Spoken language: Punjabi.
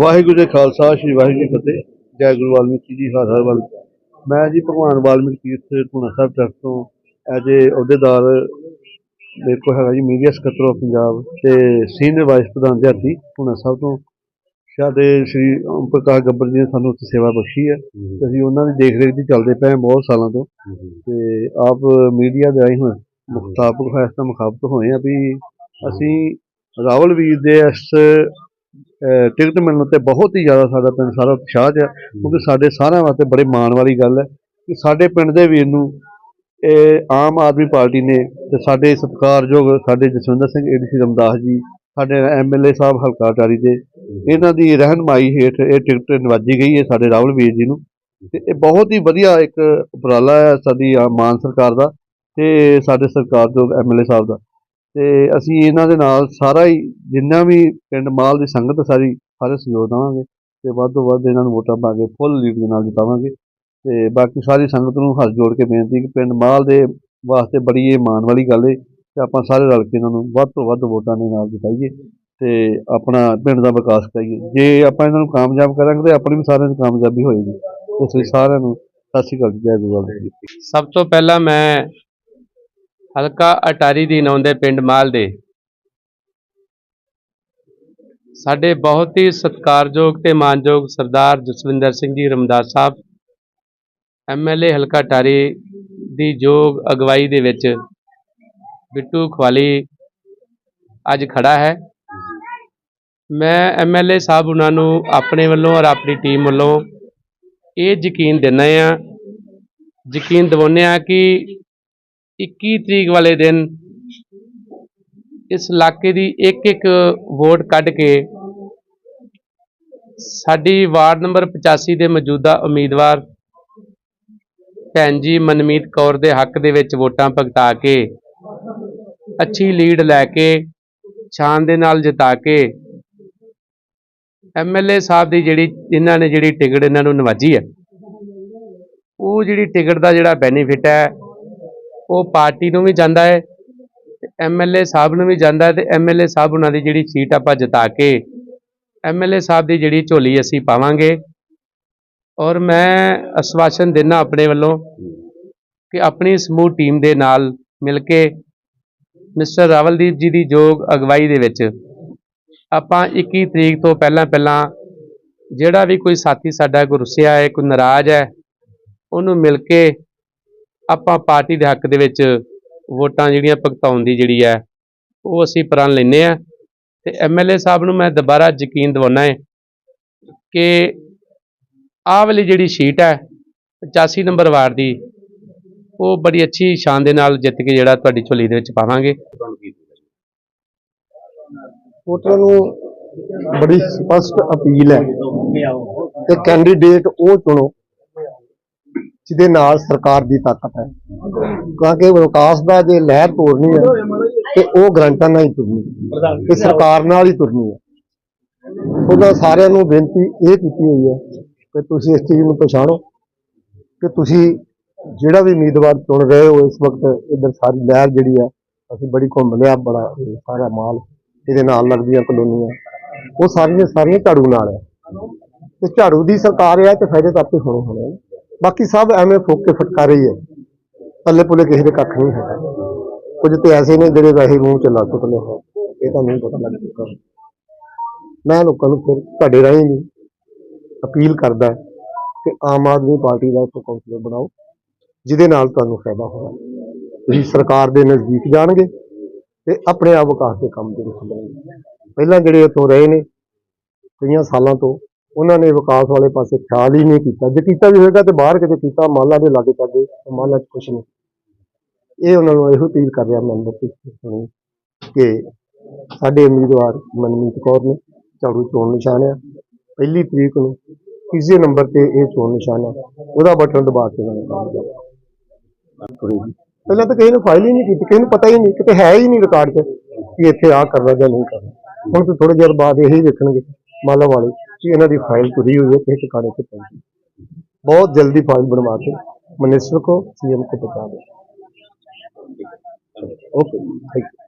ਵਾਹਿਗੁਰੂ ਜੀ ਖਾਲਸਾ ਸ੍ਰੀ ਵਾਹਿਗੁਰੂ ਜੀ ਫਤਿਹ। ਜੈ ਗੁਰੂ ਵਾਲਮੀਕੀ ਜੀ ਹਰ ਹਰ ਵੱਲ ਮੈਂ ਜੀ ਭਗਵਾਨ ਵਾਲਮੀਕੀ ਤੀਰਥ ਧੂਣਾ ਸਾਹਿਬ ਟਰੱਸਟ ਤੋਂ ਐਜ ਏ ਅਹੁਦੇਦਾਰ ਮੇਰੇ ਕੋਲ ਹੈਗਾ ਜੀ ਮੀਡੀਆ ਸਕੱਤਰ ਆਫ ਪੰਜਾਬ ਤੇ ਸੀਨੀਅਰ ਵਾਈਸ ਪ੍ਰਧਾਨ ਦਿਹਾਤੀ ਧੂਣਾ ਸਾਹਿਬ ਤੋਂ। ਸਾਡੇ ਸ਼੍ਰੀ ਓਮ ਪ੍ਰਕਾਸ਼ ਗੱਬਰ ਜੀ ਨੇ ਸਾਨੂੰ ਉੱਥੇ ਸੇਵਾ ਬਖਸ਼ੀ ਹੈ। ਤੇ ਅਸੀਂ ਉਹਨਾਂ ਦੀ ਦੇਖ ਰੇਖ 'ਚ ਚੱਲਦੇ ਪਏ ਹਾਂ ਬਹੁਤ ਸਾਲਾਂ ਤੋਂ। ਤੇ ਆਪ ਮੀਡੀਆ ਦੇ ਆਏ ਹੁਣ ਮੁਖਤਾਬਕ ਹੈ ਇਸ ਦਾ ਮੁਖਾਬਤ ਹੋਏ ਆ ਵੀ ਅਸੀਂ ਰਾਵਲ ਵੀਰ ਦੇ ਇਸ ਟਿਕਟ ਮਿਲਣ ਤੇ ਬਹੁਤ ਹੀ ਜ਼ਿਆਦਾ ਸਾਡਾ ਪਿੰਡ ਸਾਰਾ ਉਤਸ਼ਾਹ 'ਚ ਹੈ, ਕਿਉਂਕਿ ਸਾਡੇ ਸਾਰਿਆਂ ਵਾਸਤੇ ਬੜੇ ਮਾਣ ਵਾਲੀ ਗੱਲ ਹੈ ਕਿ ਸਾਡੇ ਪਿੰਡ ਦੇ ਵੀਰ ਨੂੰ ਇਹ ਆਮ ਆਦਮੀ ਪਾਰਟੀ ਨੇ ਤੇ ਸਾਡੇ ਸਤਿਕਾਰਯੋਗ ਸਾਡੇ ਜਸਵਿੰਦਰ ਸਿੰਘ ਏਡੀਸੀ ਰਮਦਾਸ ਜੀ, ਸਾਡੇ ਐਮਐਲਏ ਸਾਹਿਬ ਹਲਕਾ ਟਾਰੀ ਦੇ, ਇਹਨਾਂ ਦੀ ਰਹਿਨਮਾਈ ਹੇਠ ਇਹ ਟਿਕਟ ਨਿਵਾਜੀ ਗਈ ਹੈ ਸਾਡੇ ਰਾਹੁਲ ਵੀਰ ਜੀ ਨੂੰ। ਤੇ ਇਹ ਬਹੁਤ ਹੀ ਵਧੀਆ ਇੱਕ ਉਪਰਾਲਾ ਹੈ ਸਾਡੀ ਮਾਨ ਸਰਕਾਰ ਦਾ ਤੇ ਸਾਡੇ ਸਰਕਾਰਯੋਗ ਐਮਐਲਏ ਸਾਹਿਬ ਦਾ। ਤੇ ਅਸੀਂ ਇਹਨਾਂ ਦੇ ਨਾਲ ਸਾਰਾ ਹੀ ਜਿੰਨਾ ਵੀ ਪਿੰਡ ਮਾਲ ਦੀ ਸੰਗਤ ਸਾਰੀ ਸਾਰੇ ਸਹਿਯੋਗ ਦੇਵਾਂਗੇ ਤੇ ਵੱਧ ਤੋਂ ਵੱਧ ਇਹਨਾਂ ਨੂੰ ਵੋਟਾਂ ਪਾ ਕੇ ਫੁੱਲ ਲੀਡ ਦੇ ਨਾਲ ਜਿਤਾਵਾਂਗੇ ਤੇ ਬਾਕੀ ਸਾਰੀ ਸੰਗਤ ਨੂੰ ਹੱਥ ਜੋੜ ਕੇ ਬੇਨਤੀ ਕਿ ਪਿੰਡ ਮਾਲ ਦੇ ਵਾਸਤੇ ਬੜੀ ਇਹ ਮਾਣ ਵਾਲੀ ਗੱਲ ਹੈ ਤੇ ਆਪਾਂ ਸਾਰੇ ਰਲ ਕੇ ਇਹਨਾਂ ਨੂੰ ਵੱਧ ਤੋਂ ਵੱਧ ਵੋਟਾਂ ਦੇ ਨਾਲ ਜਿਤਾਈਏ ਤੇ ਆਪਣਾ ਪਿੰਡ ਦਾ ਵਿਕਾਸ ਕਰੀਏ। ਜੇ ਆਪਾਂ ਇਹਨਾਂ ਨੂੰ ਕਾਮਯਾਬ ਕਰਾਂਗੇ ਤੇ ਆਪਣੀ ਵੀ ਸਾਰਿਆਂ ਦੀ ਕਾਮਯਾਬੀ ਹੋਏਗੀ। ਇਸ ਲਈ ਸਾਰਿਆਂ ਨੂੰ ਸਤਿ ਸ਼੍ਰੀ ਅਕਾਲ ਜੀ, ਜੈ ਗੁਰੂ ਜੀ। ਸਭ ਤੋਂ ਪਹਿਲਾਂ ਮੈਂ ਹਲਕਾ ਅਟਾਰੀ ਦੀ ਨੌਂਦੇ ਪਿੰਡ ਮਾਲ ਦੇ। ਸਾਡੇ ਬਹੁਤ ਹੀ ਸਤਿਕਾਰਯੋਗ ਤੇ ਮਾਨਯੋਗ ਸਰਦਾਰ ਜਸਵਿੰਦਰ ਸਿੰਘ ਜੀ ਰਮਦਾਸ ਸਾਹਿਬ ਐਮਐਲਏ ਹਲਕਾ ਅਟਾਰੀ ਦੀ ਯੋਗ ਅਗਵਾਈ ਦੇ ਵਿੱਚ ਬਿੱਟੂ ਖਵਾਲੀ ਅੱਜ ਖੜਾ ਹੈ। ਮੈਂ ਐਮਐਲਏ ਸਾਹਿਬ ਉਹਨਾਂ ਨੂੰ ਆਪਣੇ ਵੱਲੋਂ ਔਰ ਆਪਣੀ ਟੀਮ ਵੱਲੋਂ ਇਹ ਯਕੀਨ ਦਿੰਦਾ ਆ ਯਕੀਨ ਦਿਵਾਉਂਦੇ ਆ ਕਿ 21 ਤਰੀਕ ਵਾਲੇ ਦਿਨ ਇਸ ਇਲਾਕੇ ਦੀ ਇੱਕ ਇੱਕ ਵੋਟ ਕੱਢ ਕੇ ਸਾਡੀ ਵਾਰਡ ਨੰਬਰ 85 ਦੇ ਮੌਜੂਦਾ ਉਮੀਦਵਾਰ ਭੈਣ ਜੀ ਮਨਮੀਤ ਕੌਰ ਦੇ ਹੱਕ ਦੇ ਵਿੱਚ ਵੋਟਾਂ ਭਗਤਾ ਕੇ ਅੱਛੀ ਲੀਡ ਲੈ ਕੇ, ਸ਼ਾਨ ਦੇ ਨਾਲ ਜਿਤਾ ਕੇ ਐਮਐਲਏ ਸਾਹਿਬ ਦੀ ਜਿਹੜੀ ਇਹਨਾਂ ਨੇ ਜਿਹੜੀ ਟਿਕਟ ਇਹਨਾਂ ਨੂੰ ਨਵਾਜੀ ਹੈ, ਉਹ ਜਿਹੜੀ ਟਿਕਟ ਦਾ ਜਿਹੜਾ ਬੈਨੀਫਿਟ ਹੈ ਉਹ ਪਾਰਟੀ ਨੂੰ ਵੀ ਜਾਂਦਾ ਹੈ ਤੇ ਐਮਐਲਏ ਸਾਹਿਬ ਨੂੰ ਵੀ ਜਾਂਦਾ ਹੈ ਤੇ ਐਮਐਲਏ ਸਾਹਿਬ ਉਹਨਾਂ ਦੀ ਜਿਹੜੀ ਸੀਟ ਆਪਾਂ ਜਿਤਾ ਕੇ ਐਮਐਲਏ ਸਾਹਿਬ ਦੀ ਜਿਹੜੀ ਝੋਲੀ ਅਸੀਂ ਪਾਵਾਂਗੇ। ਔਰ ਮੈਂ ਅਸਵਾਸ਼ਨ ਦਿੰਦਾ ਆਪਣੇ ਵੱਲੋਂ ਕਿ ਆਪਣੀ ਸਮੂਹ ਟੀਮ ਦੇ ਨਾਲ ਮਿਲ ਕੇ ਮਿਸਟਰ ਰਾਵਲਦੀਪ ਜੀ ਦੀ ਯੋਗ ਅਗਵਾਈ ਦੇ ਵਿੱਚ ਆਪਾਂ 21 ਤਰੀਕ ਤੋਂ ਪਹਿਲਾਂ ਪਹਿਲਾਂ ਜਿਹੜਾ ਵੀ ਕੋਈ ਸਾਥੀ ਸਾਡਾ ਕੋਈ ਰੁੱਸਿਆ ਹੈ, ਕੋਈ ਨਾਰਾਜ਼ ਹੈ, ਉਹਨੂੰ ਮਿਲ ਕੇ ਆਪਾਂ ਪਾਰਟੀ ਦੇ ਹੱਕ ਦੇ ਵਿੱਚ ਵੋਟਾਂ ਜਿਹੜੀਆਂ ਭੁਗਤਾਉਣ ਦੀ ਜਿਹੜੀ ਹੈ, ਉਹ ਅਸੀਂ ਪ੍ਰਣ ਲੈਨੇ ਆ ਤੇ ਐਮਐਲਏ ਸਾਹਿਬ ਨੂੰ ਮੈਂ ਦੁਬਾਰਾ ਯਕੀਨ ਦਿਵਾਉਣਾ ਹੈ ਕਿ ਆਹ ਵਾਲੀ ਜਿਹੜੀ ਸ਼ੀਟ ਹੈ 85 ਨੰਬਰ ਵਾਰਡ ਦੀ, ਉਹ ਬੜੀ ਅੱਛੀ ਸ਼ਾਨ ਦੇ ਨਾਲ ਜਿੱਤ ਕੇ ਜਿਹੜਾ ਤੁਹਾਡੀ ਝੋਲੀ ਦੇ ਵਿੱਚ ਪਾਵਾਂਗੇ। ਵੋਟਰਾਂ ਨੂੰ ਬੜੀ ਸਪਸ਼ਟ ਅਪੀਲ ਹੈ ਕਿ ਕੈਂਡੀਡੇਟ ਉਹ ਚੁਣੋ ਜਿਹਦੇ ਨਾਲ ਸਰਕਾਰ ਦੀ ਤਾਕਤ ਹੈ। ਕਿਉਂਕਿ ਵਿਕਾਸ ਦਾ ਜੇ ਲਹਿਰ ਤੋੜਨੀ ਹੈ, ਤੇ ਉਹ ਗਰੰਟਾਂ ਨਾਲ ਹੀ ਤੁਰਨੀ ਤੇ ਸਰਕਾਰ ਨਾਲ ਹੀ ਤੁਰਨੀ ਹੈ। ਉਹਦਾ ਸਾਰਿਆਂ ਨੂੰ ਬੇਨਤੀ ਇਹ ਕੀਤੀ ਹੋਈ ਹੈ ਕਿ ਤੁਸੀਂ ਇਸ ਚੀਜ਼ ਨੂੰ ਪਛਾਣੋ ਕਿ ਤੁਸੀਂ ਜਿਹੜਾ ਵੀ ਉਮੀਦਵਾਰ ਚੁਣ ਰਹੇ ਹੋ ਇਸ ਵਕਤ, ਇਧਰ ਸਾਰੀ ਲਹਿਰ ਜਿਹੜੀ ਹੈ, ਅਸੀਂ ਬੜੀ ਘੁੰਮ ਲਿਆ, ਬੜਾ ਸਾਰਾ ਮਾਲ ਇਹਦੇ ਨਾਲ ਲੱਗਦੀਆਂ ਕਲੋਨੀਆਂ। ਉਹ ਸਾਰੀਆਂ ਸਾਰੀਆਂ ਝਾੜੂ ਨਾਲ ਹੈ। ਤੇ ਝਾੜੂ ਦੀ ਸਰਕਾਰ ਹੈ ਤੇ ਫਾਇਦੇ ਤਾਂ ਆਪੇ ਹੋਣੇ ਹੋਣੇ ਨੇ। ਬਾਕੀ ਸਭ ਐਵੇਂ ਫੋਕ ਕੇ ਫਟਕਾ ਰਹੀ ਹੈ। ਪੱਲੇ ਪੁੱਲੇ ਕਿਸੇ ਦੇ ਕੱਖ ਨਹੀਂ ਹੈਗਾ। ਕੁਝ ਤੇ ਐਸੇ ਨੇ ਜਿਹੜੇ ਵੈਸੇ ਮੂੰਹ ਚ ਲਾ ਸੁੱਟਨੇ ਹੋ ਇਹ ਤਾਂ ਨਹੀਂ ਪਤਾ ਲੱਗ ਚੁੱਕਾ। ਮੈਂ ਲੋਕਾਂ ਨੂੰ ਫਿਰ ਤੁਹਾਡੇ ਰਾਹੀਂ ਵੀ ਅਪੀਲ ਕਰਦਾ ਕਿ ਆਮ ਆਦਮੀ ਪਾਰਟੀ ਦਾ ਇੱਕ ਕੌਂਸਲਰ ਬਣਾਓ, ਜਿਹਦੇ ਨਾਲ ਤੁਹਾਨੂੰ ਫਾਇਦਾ ਹੋਣਾ। ਤੁਸੀਂ ਸਰਕਾਰ ਦੇ ਨਜ਼ਦੀਕ ਜਾਣਗੇ ਤੇ ਆਪਣੇ ਆਪ ਵਿਕਾਸ ਦੇ ਕੰਮ ਜਿਹੜੇ ਚੱਲਣਗੇ ਪਹਿਲਾਂ ਜਿਹੜੇ ਇੱਥੋਂ ਰਹੇ ਨੇ, ਕਈਆਂ ਸਾਲਾਂ ਤੋਂ ਉਹਨਾਂ ਨੇ ਵਿਕਾਸ ਵਾਲੇ ਪਾਸੇ ਖਿਆਲ ਹੀ ਨਹੀਂ ਕੀਤਾ। ਜੇ ਕੀਤਾ ਵੀ ਹੋਏਗਾ ਤੇ ਬਾਹਰ ਕਿਤੇ ਕੀਤਾ, ਮਾਲਾ ਦੇ ਲਾਗੇ ਚਾਗੇ ਮਾਲਾ 'ਚ ਕੁਛ ਨਹੀਂ। ਇਹ ਉਹਨਾਂ ਨੂੰ ਇਹੋ ਅਪੀਲ ਕਰ ਰਿਹਾ ਮੈਂਬਰ ਸੁਣੀ ਕਿ ਸਾਡੇ ਉਮੀਦਵਾਰ ਮਨਮੀਤ ਕੌਰ ਨੇ ਝਾੜੂ ਚੋਣ ਨਿਸ਼ਾਨ ਆ। ਪਹਿਲੀ ਤਰੀਕ ਨੂੰ ਤੀਜੇ ਨੰਬਰ ਤੇ ਇਹ ਚੋਣ ਨਿਸ਼ਾਨ ਆ। ਉਹਦਾ ਬਟਨ ਦਬਾ ਕੇ ਉਹਨਾਂ ਨੇ ਕਾਮਯਾਬ ਕਰੇਗੀ ਪਹਿਲਾਂ ਤਾਂ ਕਿਸੇ ਨੂੰ ਫਾਈਲ ਹੀ ਨਹੀਂ ਕੀਤੀ, ਕਿਸੇ ਨੂੰ ਪਤਾ ਹੀ ਨਹੀਂ, ਕਿਤੇ ਹੈ ਹੀ ਨਹੀਂ ਰਿਕਾਰਡ 'ਚ ਕਿ ਇੱਥੇ ਆ ਕਰਨਾ ਜਾਂ ਨਹੀਂ ਕਰਨਾ। ਹੁਣ ਤੇ ਥੋੜੇ ਚਿਰ ਬਾਅਦ ਇਹੀ ਵੇਖਣਗੇ, ਮਾਲਾ ਵਾਲੇ। ਕਿ ਇਹਨਾਂ ਦੀ ਫਾਈਲ ਤੁਰੀ ਹੋਈ ਹੈ ਕਿਸੇ ਟਿਕਾਣੇ ਤੇ ਪਹੁੰਚੀ। ਬਹੁਤ ਜਲਦੀ ਫਾਈਲ ਬਣਵਾ ਕੇ ਮਿਨਿਸਟਰ ਕੋ ਸੀਐਮ ਕੋ ਪਹੁੰਚਾ ਦੇ ਓਕੇ ਥੈਂਕ ਯੂ